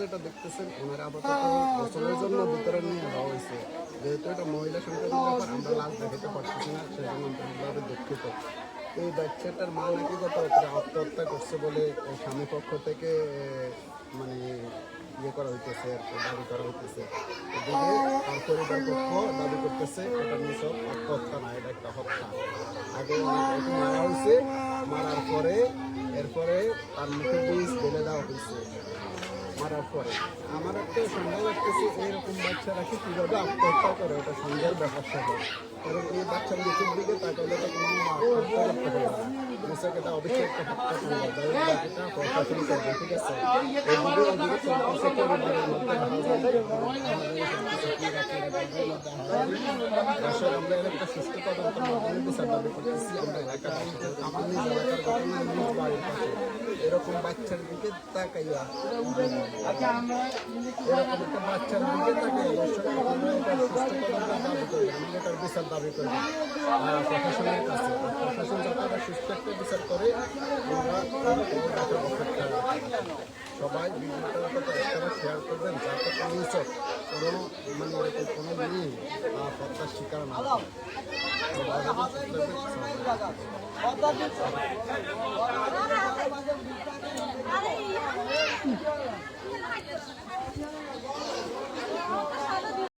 যেটা দেখতেছেন ওনারা আপাতত গোসলের জন্য ভিতরে নিয়ে যেহেতু এটা মহিলা সংক্রান্ত ব্যাপার আমরা লাশ দেখাতে পারতেছি না সেজন্য আন্তরিকভাবে দুঃখিত। এই বাচ্চাটার মা নাকি গত আত্মহত্যা করছে বলে স্বামী পক্ষ থেকে মানে ইয়ে করা হইতেছে আর কি, দাবি করা হইতেছে। পরিবার পক্ষ দাবি করতেছে, এটা নিছক আত্মহত্যা না, এটা একটা হত্যা। আগে ওকে মারা হয়েছে মারার পরে, এরপরে তার মুখে বীজ ঢেলে দেওয়া হয়েছে মারার পরে। আমার একটা সন্দেহ লাগতেছে, এইরকম বাচ্চারা কি কীভাবে আত্মহত্যা করে? ওটা সন্দেহের ব্যাপার সাথে কারণ এই বাচ্চার মুখের দিকে তাকালে তো কোনো আত্মহত্যা করতে পারে না। অবশ্যই একটা ঠিক আছে? আসলে আমরা এর একটা সুস্থ তদন্ত মাধ্যমে বিচার দাবি করতেছি। আমরা এলাকাবাসী আমার নিজ এলাকার ঘটনা নিজ বাড়ির পাশে এরকম বাচ্চার দিকে তাকাইয়া এরকম একটা বাচ্চার দিকে তাকাইয়া দর্শক আপনারা এটার সুস্থ তদন্ত দাবি করবেন আমি এটার বিচার দাবি আহ, প্রশাসনের কাছে প্রশাসন যাতে সুস্থ একটা বিচার করে আমরা। সবাই ভিডিওটা শেয়ার করবেন যাতে কোনো মানে এরকম কোনো মেয়ে হত্যার শিকার না হয়